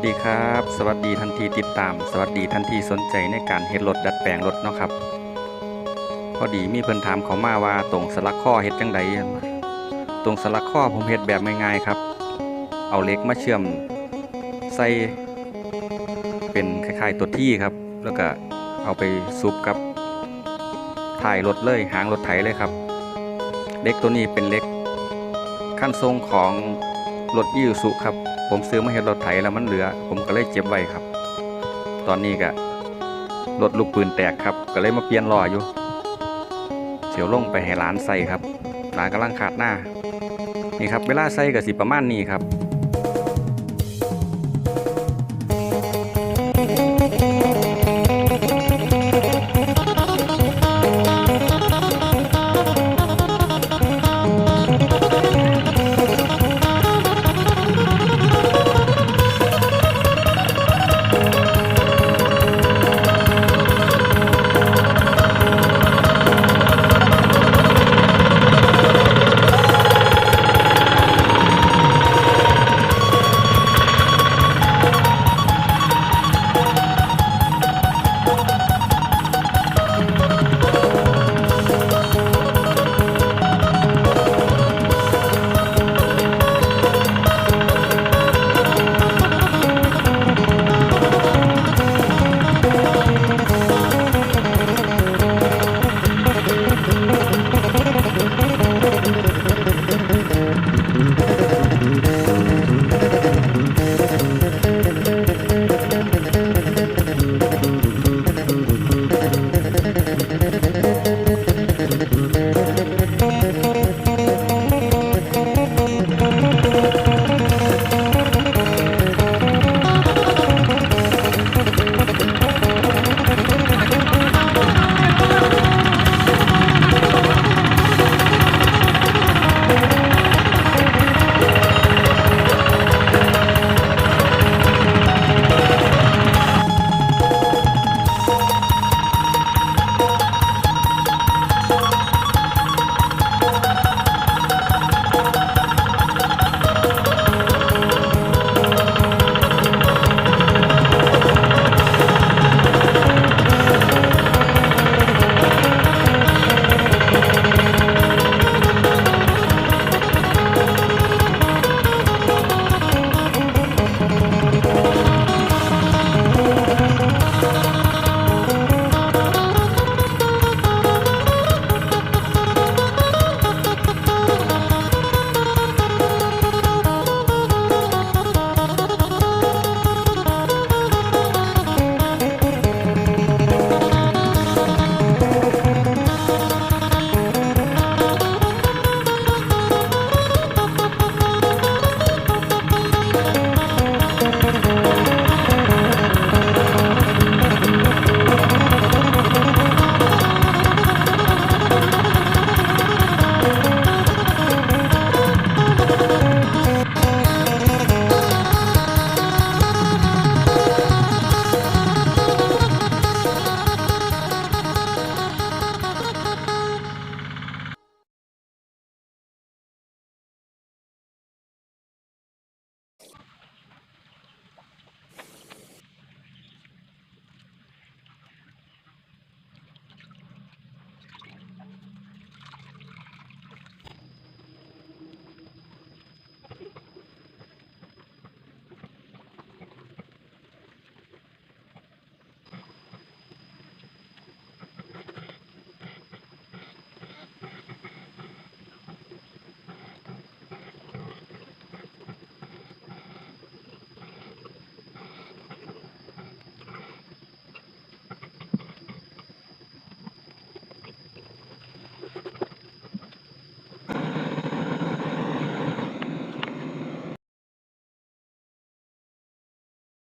สวัสดีครับ สวัสดีทันทีติดตาม สวัสดีทันทีสนใจในการเฮ็ดรถดัดแปลงรถเนาะครับ พอดีมีเพิ่นถามเขามาว่าตรงสลักข้อเฮ็ดจังใดตรงสลักข้อผมเฮ็ดแบบง่ายๆครับ เอาเล็กมาเชื่อมใส่เป็นคล้ายๆตัวที่ครับ แล้วก็เอาไปซุปกับถ่ายรถเลยหางรถไถเลยครับเล็กตัวนี้เป็นเล็กขั้นทรงของรถยิวสุครับ ผมซื้อมาเห็ดรถไถแล้วมันเหลือ ผมก็เลยเก็บไว้ครับ ตอนนี้ก็รถลูกปืนแตกครับ ก็เลยมาเปลี่ยนล้ออยู่เสียวลงไปให้ร้านใส่ครับร้านกำลังขาดหน้านี่ครับเวลาใส่ก็สิประมาณนี้ครับ